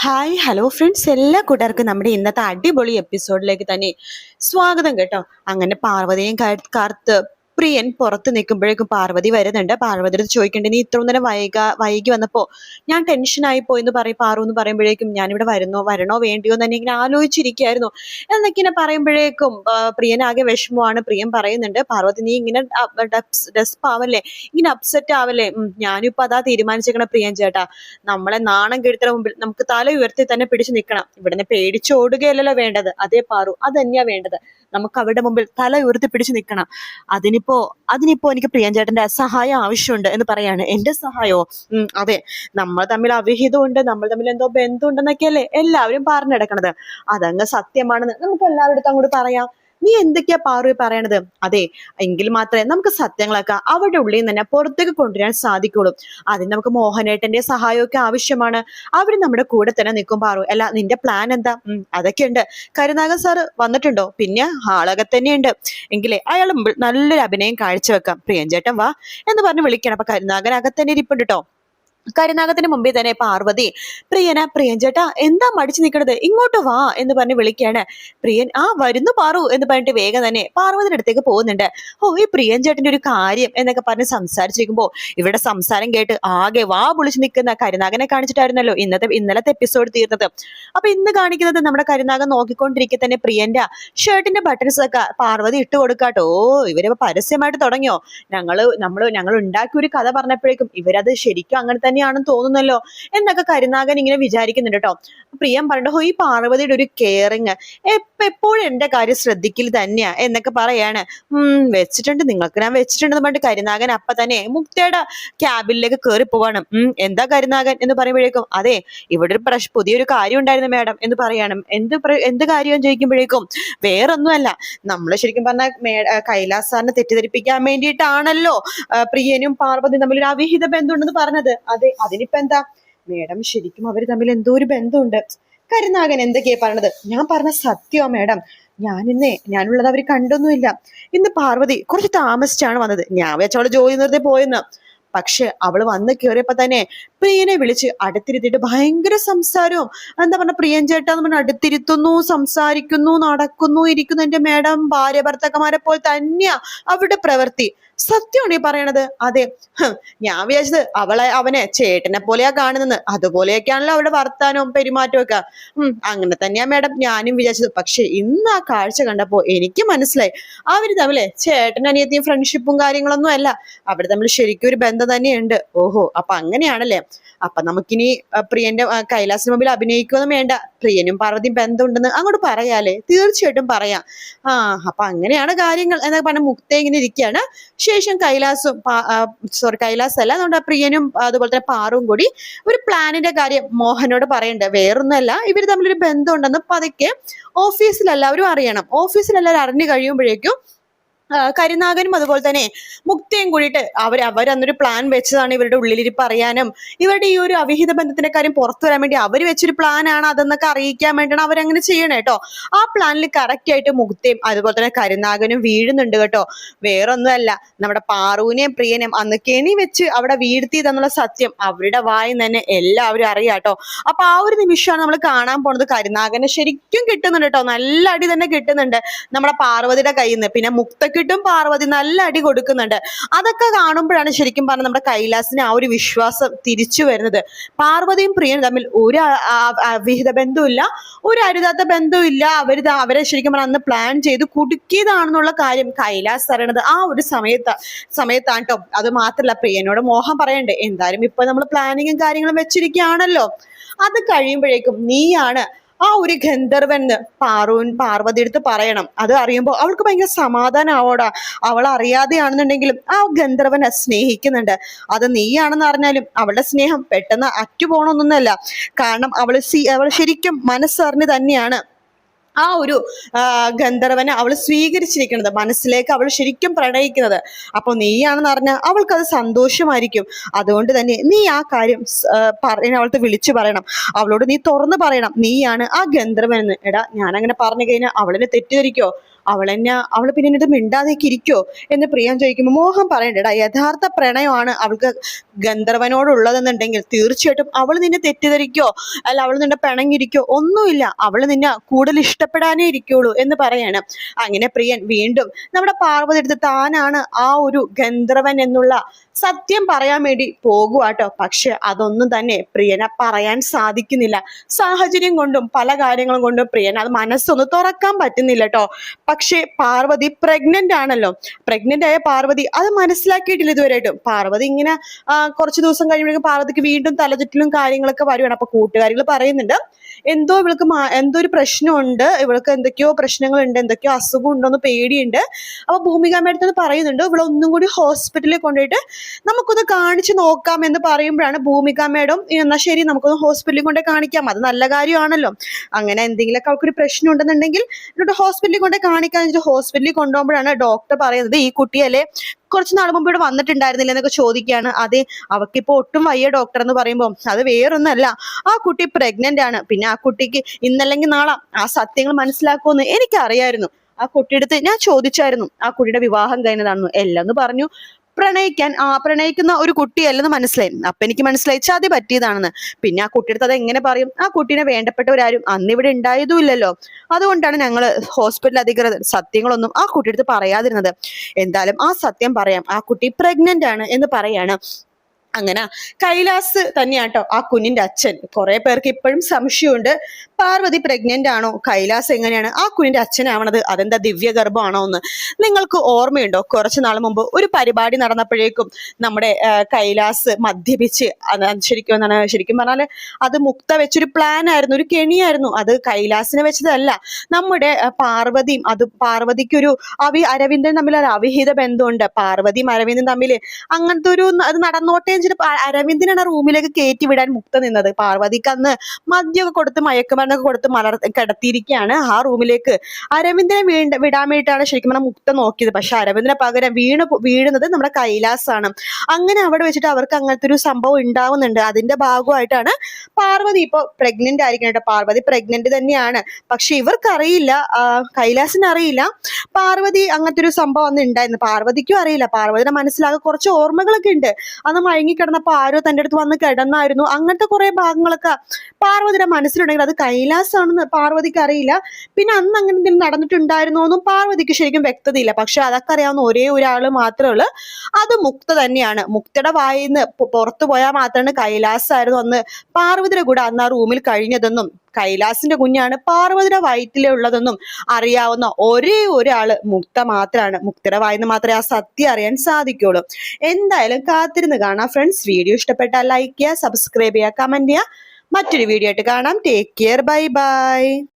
Hi hello friends എല്ലാ കൂട്ടുകാർക്കും നമ്മുടെ ഇന്നത്തെ അടിപൊളി എപ്പിസോഡിലേക്ക് തന്നെ സ്വാഗതം കേട്ടോ. അങ്ങനെ പാർവതിയും കാർത്ത് പ്രിയൻ പുറത്ത് നിൽക്കുമ്പോഴേക്കും പാർവതി വരുന്നുണ്ട്. പാർവതിയോട് ചോദിക്കേണ്ടത് നീ ഇത്ര നേരം വൈക വൈകി വന്നപ്പോ ഞാൻ ടെൻഷനായി പോയി എന്ന് പറയും പാറു എന്ന് പറയുമ്പോഴേക്കും ഞാനിവിടെ വരുന്നോ വരണോ വേണ്ടിയോ എന്ന് ഇങ്ങനെ ആലോചിച്ചിരിക്കുകയായിരുന്നു. എന്നൊക്കെ ഇങ്ങനെ പറയുമ്പോഴേക്കും പ്രിയൻ ആകെ വിഷമമാണ്. പ്രിയൻ പറയുന്നുണ്ട് പാർവതി നീ ഇങ്ങനെ ഡെസ്പ് ആവല്ലേ? ഇങ്ങനെ അപ്സെറ്റ് ആവല്ലേ? ഞാനിപ്പോ അതാ തീരുമാനിച്ചേക്കണ പ്രിയൻ ചേട്ടാ. നമ്മളെ നാണം കെടുത്തിന് മുമ്പിൽ നമുക്ക് തല ഉയർത്തി തന്നെ പിടിച്ചു നിൽക്കണം. ഇവിടുന്ന് പേടിച്ചോടുകയല്ലല്ലോ വേണ്ടത്. അതേ പാറു അതന്നെയാ തന്നെയാ വേണ്ടത്. നമുക്ക് അവരുടെ മുമ്പിൽ തല ഉയർത്തി പിടിച്ചു നിൽക്കണം. അതിനിപ്പോ അതിനിപ്പോ എനിക്ക് പ്രിയഞ്ചേട്ടന്റെ സഹായം ആവശ്യമുണ്ട് എന്ന് പറയാണ്. എന്റെ സഹായമോ അതെ. നമ്മൾ തമ്മിൽ അവിഹിതമുണ്ട് നമ്മൾ തമ്മിൽ എന്തോ ബന്ധമുണ്ടെന്നൊക്കെയല്ലേ എല്ലാവരും പറഞ്ഞെടുക്കണത്. അതങ്ങ് സത്യമാണെന്ന് നമുക്ക് എല്ലാവരുടെ അങ്ങോട്ട് പറയാം. നീ എന്തൊക്കെയാ പാറു പറയണത്? അതെ എങ്കിൽ മാത്രമേ നമുക്ക് സത്യങ്ങളൊക്കെ അവരുടെ ഉള്ളിൽ നിന്ന് തന്നെ പുറത്തേക്ക് കൊണ്ടുവരാൻ സാധിക്കുള്ളൂ അതിന് നമുക്ക് മോഹനേട്ടന്റെ സഹായമൊക്കെ ആവശ്യമാണ്. അവർ നമ്മുടെ കൂടെ തന്നെ നിൽക്കും പാറു. അല്ല നിന്റെ പ്ലാൻ എന്താ? അതൊക്കെ ഉണ്ട് കരുനാഗൻ സാറ് വന്നിട്ടുണ്ടോ? പിന്നെ ആളൊക്കെ തന്നെയുണ്ട്. എങ്കിലേ അയാൾ നല്ലൊരു അഭിനയം കാഴ്ചവെക്കാം. പ്രിയഞ്ചേട്ടൻ വാ എന്ന് പറഞ്ഞ് വിളിക്കണം. അപ്പൊ കരുനാഗൻ അകത്തന്നെ ഇരിപ്പുണ്ട് കേട്ടോ കരുനാഗത്തിന് മുമ്പേ തന്നെ പാർവതി പ്രിയന പ്രിയൻ ചേട്ടാ എന്താ മടിച്ചു നിൽക്കണത്? ഇങ്ങോട്ട് വാ എന്ന് പറഞ്ഞ് വിളിക്കുകയാണ്. പ്രിയൻ ആ വരുന്നു പാറു എന്ന് പറഞ്ഞിട്ട് വേഗം തന്നെ പാർവതിയുടെ അടുത്തേക്ക് പോകുന്നുണ്ട്. ഓ ഈ പ്രിയൻ ചേട്ടന്റെ ഒരു കാര്യം എന്നൊക്കെ പറഞ്ഞ് സംസാരിച്ചിരിക്കുമ്പോ ഇവിടെ സംസാരം കേട്ട് ആകെ വാ പൊളിച്ച് നിൽക്കുന്ന കരിനാഗനെ കാണിച്ചിട്ടായിരുന്നല്ലോ ഇന്നത്തെ ഇന്നലത്തെ എപ്പിസോഡ് തീർന്നത്. അപ്പൊ ഇന്ന് കാണിക്കുന്നത് നമ്മുടെ കരിനാഗൻ നോക്കിക്കൊണ്ടിരിക്കെ തന്നെ പ്രിയന്റെ ഷർട്ടിന്റെ ബട്ടൺസ് ഒക്കെ പാർവതി ഇട്ട് കൊടുക്കാട്ടോ. ഓ ഇവരിപ്പോ പരസ്യമായിട്ട് തുടങ്ങിയോ? ഞങ്ങൾ നമ്മൾ ഞങ്ങൾ ഉണ്ടാക്കിയ ഒരു കഥ പറഞ്ഞപ്പോഴേക്കും ഇവരത് ശരിക്കും അങ്ങനെ തന്നെയാണെന്ന് തോന്നുന്നല്ലോ എന്നൊക്കെ കരുനാഗൻ ഇങ്ങനെ വിചാരിക്കുന്നുണ്ട് കേട്ടോ. പ്രിയം പറഞ്ഞു ഈ പാർവതിയുടെ ഒരു കെയറിങ് എപ്പോഴും എന്റെ കാര്യം ശ്രദ്ധിക്കൽ തന്നെയാ എന്നൊക്കെ പറയാണ്. വെച്ചിട്ടുണ്ട് നിങ്ങൾക്ക് ഞാൻ വെച്ചിട്ടുണ്ടെന്ന് പറഞ്ഞിട്ട് കരുനാഗൻ അപ്പൊ തന്നെ മുക്തയുടെ ക്യാബിനിലേക്ക് കയറി പോവാണ്. എന്താ കരുനാഗൻ എന്ന് പറയുമ്പോഴേക്കും അതെ ഇവിടെ ഒരു പ്രശ് പുതിയൊരു കാര്യം ഉണ്ടായിരുന്നു മാഡം എന്ന് പറയാണ്. എന്ത് എന്ത് കാര്യം ചോദിക്കുമ്പോഴേക്കും വേറൊന്നുമല്ല. നമ്മൾ ശരിക്കും പറഞ്ഞാൽ കൈലാസ് സാറിനെ തെറ്റിദ്ധരിപ്പിക്കാൻ വേണ്ടിയിട്ടാണല്ലോ പ്രിയനും പാർവതിയും തമ്മിൽ ഒരു അവിഹിത ബന്ധമുണ്ടെന്ന് പറഞ്ഞത്. അതെ അതിനിപ്പോ എന്താ? മേഡം ശരിക്കും അവർ തമ്മിൽ എന്തോ ഒരു ബന്ധമുണ്ട്. കരുനാഗൻ എന്തൊക്കെയാ പറഞ്ഞത് ഞാൻ പറഞ്ഞ സത്യോ മേഡം. ഞാൻ ഇന്നേ ഞാനുള്ളത് അവർ കണ്ടൊന്നുമില്ല. ഇന്ന് പാർവതി കുറച്ച് താമസിച്ചാണ് വന്നത്. ഞാൻ വെച്ചവൾ ജോലി നിർത്തി പോയെന്ന്. പക്ഷെ അവൾ വന്ന് കയറിയപ്പോ തന്നെ പ്രിയനെ വിളിച്ച് അടുത്തിരുത്തിയിട്ട് ഭയങ്കര സംസാരവും. എന്താ പറഞ്ഞ പ്രിയൻ ചേട്ടാന്ന് പറഞ്ഞ അടുത്തിരുത്തുന്നു സംസാരിക്കുന്നു നടക്കുന്നു ഇരിക്കുന്നു. എന്റെ മേഡം ഭാര്യ ഭർത്താക്കന്മാരെ പോലെ തന്നെയാ അവരുടെ പ്രവൃത്തി. സത്യമാണ് ഈ പറയണത്. അതെ. ഞാൻ വിചാരിച്ചത് അവളെ അവനെ ചേട്ടനെ പോലെയാ കാണുന്നത്. അതുപോലെയൊക്കെയാണല്ലോ അവളുടെ വർത്താനവും പെരുമാറ്റവും ഒക്കെ. ഉം അങ്ങനെ തന്നെയാ മേഡം. ഞാനും വിചാരിച്ചത്. പക്ഷെ ഇന്ന് ആ കാഴ്ച കണ്ടപ്പോ എനിക്ക് മനസ്സിലായി. അവർ തമ്മിലെ ചേട്ടൻ അനിയത്തിയും ഫ്രണ്ട്ഷിപ്പും കാര്യങ്ങളൊന്നും അല്ല. അവർ തമ്മിൽ ശരിക്കും ഒരു ബന്ധം തന്നെയുണ്ട്. ഓഹോ അപ്പൊ അങ്ങനെയാണല്ലേ? അപ്പൊ നമുക്കിനി പ്രിയന്റെ കൈലാസിന് മുമ്പിൽ അഭിനയിക്കുകയൊന്നും വേണ്ട. പ്രിയനും പാർവതിയും ബന്ധമുണ്ടെന്ന് അങ്ങോട്ട് പറയാലേ. തീർച്ചയായിട്ടും പറയാം. ആ അപ്പൊ അങ്ങനെയാണ് കാര്യങ്ങൾ. എന്നൊക്കെ പറഞ്ഞ മുക്ത ഇങ്ങനെ ഇരിക്കുകയാണ്. ശേഷം കൈലാസും സോറി കൈലാസ് അല്ല നമ്മുടെ പ്രിയനും അതുപോലെ തന്നെ പാറും കൂടി ഒരു പ്ലാനിന്റെ കാര്യം മോഹനോട് പറയണ്ട. വേറൊന്നുമല്ല ഇവർ തമ്മിലൊരു ബന്ധമുണ്ടെന്ന് പതുക്കെ ഓഫീസിൽ എല്ലാവരും അറിയണം. ഓഫീസിൽ എല്ലാവരും അറിഞ്ഞു കഴിയുമ്പോഴേക്കും കരുനാഗനും അതുപോലെ തന്നെ മുക്തിയും കൂടിയിട്ട് അവർ അന്നൊരു പ്ലാൻ വെച്ചതാണ് ഇവരുടെ ഉള്ളിലിരിപ്പ് അറിയാനും ഇവരുടെ ഈ ഒരു അവിഹിത ബന്ധത്തിന്റെ കാര്യം പുറത്തു വരാൻ വേണ്ടി അവർ വെച്ചൊരു പ്ലാൻ ആണ് അതെന്നൊക്കെ അറിയിക്കാൻ വേണ്ടിയാണ് അവരങ്ങനെ ചെയ്യണേ കേട്ടോ ആ പ്ലാനിൽ കറക്റ്റ് ആയിട്ട് മുക്തിയും അതുപോലെ തന്നെ കരുനാഗനും വീഴുന്നുണ്ട് കേട്ടോ. വേറൊന്നുമല്ല നമ്മുടെ പാറുവിനെയും പ്രിയനെയും അന്ന് കെണി വെച്ച് അവിടെ വീഴ്ത്തിയതെന്നുള്ള സത്യം അവരുടെ വായിൽ തന്നെ എല്ലാവരും അറിയാം കേട്ടോ അപ്പൊ ആ ഒരു നിമിഷമാണ് നമ്മൾ കാണാൻ പോണത്. കരുനാഗനെ ശരിക്കും കിട്ടുന്നുണ്ട് കേട്ടോ നല്ല അടി തന്നെ കിട്ടുന്നുണ്ട് നമ്മുടെ പാർവതിയുടെ കയ്യിൽ നിന്ന് പിന്നെ മുക്തക്കിട്ടും പാർവതി നല്ല അടി കൊടുക്കുന്നുണ്ട്. അതൊക്കെ കാണുമ്പോഴാണ് ശരിക്കും പറഞ്ഞാൽ നമ്മുടെ കൈലാസിന് ആ ഒരു വിശ്വാസം തിരിച്ചു വരുന്നത്. പാർവതിയും പ്രിയനും തമ്മിൽ ഒരു വിഹിത ബന്ധമില്ല ഒരു അരുതാത്ത ബന്ധമില്ല അവർ ദാ- അവരെ ശരിക്കും പറഞ്ഞാൽ അന്ന് പ്ലാൻ ചെയ്ത് കുടുക്കിയതാണെന്നുള്ള കാര്യം കൈലാസ് അറിയണത് ആ ഒരു സമയത്ത് സമയത്താണ് കേട്ടോ അത് മാത്രല്ല പ്രിയനോട് മോഹം പറയണ്ടേ. എന്തായാലും ഇപ്പൊ നമ്മൾ പ്ലാനിങ്ങും കാര്യങ്ങളും വെച്ചിരിക്കുകയാണല്ലോ. അത് കഴിയുമ്പോഴേക്കും നീയാണ് ആ ഒരു ഗന്ധർവൻ പാറുവിൻ പാർവതി എടുത്ത് പറയണം. അത് അറിയുമ്പോൾ അവൾക്ക് ഭയങ്കര സമാധാനമാവോടാ അവൾ അറിയാതെയാണെന്നുണ്ടെങ്കിലും ആ ഗന്ധർവനെ സ്നേഹിക്കുന്നുണ്ട്. അത് നീയാണെന്ന് അറിഞ്ഞാലും അവളുടെ സ്നേഹം പെട്ടെന്ന് അറ്റുപോകണമെന്നൊന്നുമല്ല കാരണം അവൾ സി അവൾ ശരിക്കും മനസ്സറിഞ്ഞ് തന്നെയാണ്. ആ ഒരു ഗന്ധർവനെ അവൾ സ്വീകരിച്ചിരിക്കുന്നത് മനസ്സിലേക്ക് അവൾ ശരിക്കും പ്രണയിക്കുന്നത്. അപ്പോൾ നീയാണെന്ന് അറിഞ്ഞാൽ അവൾക്കത് സന്തോഷമായിരിക്കും. അതുകൊണ്ട് തന്നെ നീ ആ കാര്യം പറയണ അവൾക്ക് വിളിച്ചു പറയണം. അവളോട് നീ തുറന്നു പറയണം. നീയാണ് ആ ഗന്ധർവൻ എന്ന് എടാ ഞാൻ അങ്ങനെ പറഞ്ഞു കഴിഞ്ഞാൽ അവളിനെ തെറ്റിദ്ധരിക്കോ അവളെന്നെ അവൾ പിന്നെ എന്നിട്ട് മിണ്ടാതേക്ക് ഇരിക്കോ എന്ന് പ്രിയം ചോദിക്കുമ്പോൾ മോഹൻ പറയണ്ടടാ യഥാർത്ഥ പ്രണയമാണ് അവൾക്ക് ഗന്ധർവനോടുള്ളതെന്നുണ്ടെങ്കിൽ തീർച്ചയായിട്ടും അവൾ നിന്നെ തെറ്റിദ്ധരിക്കോ അല്ല അവൾ നിന്നെ പിണങ്ങിരിക്കോ ഒന്നുമില്ല. അവൾ നിന്നെ കൂടുതൽ ഇഷ്ടപ്പെടാനേ ഇരിക്കുള്ളൂ എന്ന് പറയാണ്. അങ്ങനെ പ്രിയൻ വീണ്ടും നമ്മുടെ പാർവതി എടുത്ത് താനാണ് ആ ഒരു ഗന്ധർവൻ എന്നുള്ള സത്യം പറയാൻ വേണ്ടി പോകുവാട്ടോ പക്ഷെ അതൊന്നും തന്നെ പ്രിയനെ പറയാൻ സാധിക്കുന്നില്ല. സാഹചര്യം കൊണ്ടും പല കാര്യങ്ങളും കൊണ്ടും പ്രിയൻ അത് മനസ്സൊന്ന് തുറക്കാൻ പറ്റുന്നില്ല കേട്ടോ പക്ഷേ പാർവതി പ്രഗ്നന്റ് ആണല്ലോ. പ്രഗ്നന്റ് ആയ പാർവതി അത് മനസ്സിലാക്കിയിട്ടില്ല ഇതുവരെയായിട്ടും. പാർവതി ഇങ്ങനെ കുറച്ച് ദിവസം കഴിയുമ്പോഴേക്കും പാർവതിക്ക് വീണ്ടും തലചുറ്റിലും കാര്യങ്ങളൊക്കെ വരുവാണ്. അപ്പൊ കൂട്ടുകാരികൾ പറയുന്നുണ്ട് എന്തോ ഇവൾക്ക് എന്തോ ഒരു പ്രശ്നമുണ്ട്. ഇവൾക്ക് എന്തൊക്കെയോ പ്രശ്നങ്ങളുണ്ട്. എന്തൊക്കെയോ അസുഖം ഉണ്ടോന്ന് പേടിയുണ്ട്. അപ്പൊ ഭൂമികാമ്മയുടെ അടുത്ത് പറയുന്നുണ്ട്. ഇവിടെ ഒന്നും കൂടി ഹോസ്പിറ്റലിൽ കൊണ്ടുപോയിട്ട് നമുക്കൊന്ന് കാണിച്ചു നോക്കാം എന്ന് പറയുമ്പോഴാണ് ഭൂമിക മേഡം എന്നാ ശരി നമുക്കൊന്ന് ഹോസ്പിറ്റലിൽ കൊണ്ട് കാണിക്കാം. അത് നല്ല കാര്യമാണല്ലോ. അങ്ങനെ എന്തെങ്കിലുമൊക്കെ അവൾക്കൊരു പ്രശ്നം ഉണ്ടെന്നുണ്ടെങ്കിൽ എന്നിട്ട് ഹോസ്പിറ്റലിൽ കൊണ്ട് വെച്ചിട്ട് ഹോസ്പിറ്റലിൽ കൊണ്ടുപോകുമ്പോഴാണ് ഡോക്ടർ പറയുന്നത് ഈ കുട്ടിയല്ലേ കുറച്ച് നാൾ മുമ്പ് ഇവിടെ വന്നിട്ടുണ്ടായിരുന്നില്ല? എന്നൊക്കെ ചോദിക്കുകയാണ്. അതെ അവക്കിപ്പോ ഒട്ടും വയ്യ ഡോക്ടർ എന്ന് പറയുമ്പോൾ അത് വേറൊന്നല്ല ആ കുട്ടി പ്രഗ്നന്റ് ആണ്. പിന്നെ ആ കുട്ടിക്ക് ഇന്നല്ലെങ്കിൽ നാളെ ആ സത്യങ്ങൾ മനസ്സിലാക്കുമെന്ന് എനിക്കറിയായിരുന്നു. ആ കുട്ടിയുടെ അടുത്ത് ഞാൻ ചോദിച്ചായിരുന്നു. ആ കുട്ടിയുടെ വിവാഹം കഴിഞ്ഞതാണെന്ന്. എല്ലാം പറഞ്ഞു. പ്രണയിക്കാൻ ആ പ്രണയിക്കുന്ന ഒരു കുട്ടിയല്ലെന്ന് മനസ്സിലായി. അപ്പൊ എനിക്ക് മനസ്സിലായി ചതി പറ്റിയതാണെന്ന്. പിന്നെ ആ കുട്ടിയുടെ അത് എങ്ങനെ പറയും? ആ കുട്ടീനെ വേണ്ടപ്പെട്ടവരാരും അന്ന് ഇവിടെ ഉണ്ടായതുമില്ലല്ലോ. അതുകൊണ്ടാണ് ഞങ്ങൾ ഹോസ്പിറ്റൽ അധികൃതർ സത്യങ്ങളൊന്നും ആ കുട്ടിയുടെ പറയാതിരുന്നത്. എന്തായാലും ആ സത്യം പറയാം. ആ കുട്ടി പ്രഗ്നന്റ് ആണ് എന്ന് പറയാണ്. അങ്ങനെ കൈലാസ് തന്നെയാട്ടോ ആ കുഞ്ഞിന്റെ അച്ഛൻ. കുറെ പേർക്ക് ഇപ്പോഴും സംശയമുണ്ട്. പാർവതി പ്രഗ്നന്റ് ആണോ? കൈലാസ് എങ്ങനെയാണ്? ആ കുഞ്ഞിന്റെ അച്ഛനാവണത് അതെന്താ ദിവ്യഗർഭമാണോ എന്ന് നിങ്ങൾക്ക് ഓർമ്മയുണ്ടോ? കുറച്ചു നാൾ മുമ്പ് ഒരു പരിപാടി നടന്നപ്പോഴേക്കും നമ്മുടെ കൈലാസ് മദ്യപിച്ച് ശരിക്കും എന്താണ് ശരിക്കും പറഞ്ഞാൽ അത് മുക്ത വെച്ചൊരു പ്ലാൻ ആയിരുന്നു ഒരു കെണിയായിരുന്നു. അത് കൈലാസിനെ വെച്ചതല്ല. നമ്മുടെ പാർവതിയും അത് പാർവതിക്കൊരു അവി അരവിന്ദൻ തമ്മിൽ ഒരു അവിഹിത ബന്ധമുണ്ട്. പാർവതിയും അരവിന്ദൻ തമ്മിൽ അങ്ങനത്തെ ഒരു അത് നടന്നോട്ടെ എന്ന് അരവിന്ദനാണ് റൂമിലേക്ക് കയറ്റി വിടാൻ മുക്ത നിന്നത്. പാർവതിക്ക് അന്ന് മദ്യമൊക്കെ കൊടുത്ത് മയക്കുമരുന്നൊക്കെ കൊടുത്ത് മലർ കിടത്തിയിരിക്കുകയാണ് ആ റൂമിലേക്ക് അരവിന്ദനെ വീണ്ട വിടാൻ വേണ്ടിയിട്ടാണ് ശരിക്കും പറഞ്ഞാൽ മുക്ത നോക്കിയത്. പക്ഷെ അരവിന്ദനെ പകരം വീണ് വീഴുന്നത് നമ്മുടെ കൈലാസാണ്. അങ്ങനെ അവിടെ വെച്ചിട്ട് അവർക്ക് അങ്ങനത്തെ ഒരു സംഭവം ഉണ്ടാവുന്നുണ്ട്. അതിന്റെ ഭാഗമായിട്ടാണ് പാർവതി ഇപ്പോൾ പ്രഗ്നന്റ് ആയിരിക്കണം കേട്ടോ. പാർവതി പ്രഗ്നന്റ് തന്നെയാണ്. പക്ഷെ ഇവർക്കറിയില്ല കൈലാസിന് അറിയില്ല. പാർവതി അങ്ങനത്തെ ഒരു സംഭവം അന്ന് ഉണ്ടായിരുന്നു. പാർവതിക്കും അറിയില്ല. പാർവതിയുടെ മനസ്സിലാകെ കുറച്ച് ഓർമ്മകളൊക്കെ ഉണ്ട്. അന്ന് മയങ്ങിക്കിടന്നപ്പോൾ ആരോ തന്റെ അടുത്ത് വന്ന് കിടന്നായിരുന്നു. അങ്ങനത്തെ കുറെ ഭാഗങ്ങളൊക്കെ പാർവതിയുടെ മനസ്സിലുണ്ടെങ്കിൽ അത് കൈലാസാണെന്ന് പാർവതിക്ക് അറിയില്ല. പിന്നെ അന്ന് അങ്ങനെ എന്തെങ്കിലും നടന്നിട്ടുണ്ടായിരുന്നോ എന്നും പാർവതിക്ക് ശരിക്കും വ്യക്തതയില്ല. പക്ഷെ അതൊക്കെ അറിയാവുന്ന ഒരേ ഒരാൾ മാത്രമേ ഉള്ളൂ. അത് മുക്ത തന്നെയാണ്. മുക്തയുടെ വായിൽ നിന്ന് പുറത്തു പോയാൽ മാത്രമാണ് കൈലാസായിരുന്നു അന്ന് പാർവതിയുടെ കൂടെ അന്ന് ആ റൂമിൽ കഴിഞ്ഞതെന്നും കൈലാസിന്റെ കുഞ്ഞാണ് പാർവതിയുടെ വയറ്റിലുള്ളതെന്നും അറിയാവുന്ന ഒരേ ഒരാൾ മുക്ത മാത്രമാണ് മുക്തയുടെ വായിന്ന് മാത്രമേ ആ സത്യം അറിയാൻ സാധിക്കുള്ളൂ എന്തായാലും കാത്തിരുന്ന് കാണാം ഫ്രണ്ട്സ് വീഡിയോ ഇഷ്ടപ്പെട്ടാൽ ലൈക്ക് ചെയ്യുക സബ്സ്ക്രൈബ് ചെയ്യുക കമന്റ് ചെയ്യുക. മറ്റൊരു വീഡിയോ ആയിട്ട് കാണാം. Take care bye bye